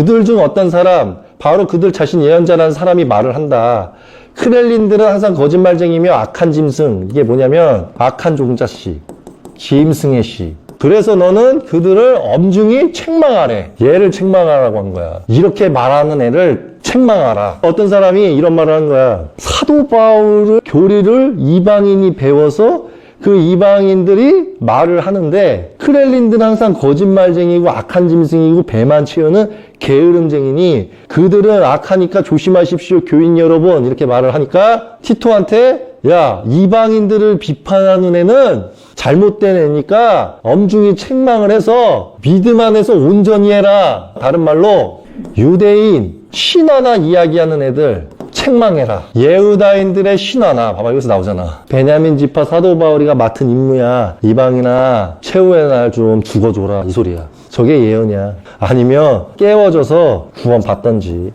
그들 중 어떤 사람, 바로 그들 자신 예언자라는 사람이 말을 한다. 크렐린들은 항상 거짓말쟁이며 악한 짐승. 이게 뭐냐면 악한 종자 씨, 짐승의 씨. 그래서 너는 그들을 엄중히 책망하래. 얘를 책망하라고 한 거야. 이렇게 말하는 애를 책망하라. 어떤 사람이 이런 말을 한 거야. 사도 바울의 교리를 이방인이 배워서 그 이방인들이 말을 하는데 크렐린들은 항상 거짓말쟁이고 악한 짐승이고 배만 채우는 게으름쟁이니 그들은 악하니까 조심하십시오 교인 여러분. 이렇게 말을 하니까 티토한테 야 이방인들을 비판하는 애는 잘못된 애니까 엄중히 책망을 해서 믿음 안에서 온전히 해라. 다른 말로 유대인 신화나 이야기하는 애들 책망해라. 예후다인들의 신화나 봐봐 여기서 나오잖아. 베냐민 지파 사도 바울이가 맡은 임무야. 이방이나 최후의 날 좀 죽어줘라 이 소리야. 저게 예언이야. 아니면 깨워져서 구원 받던지.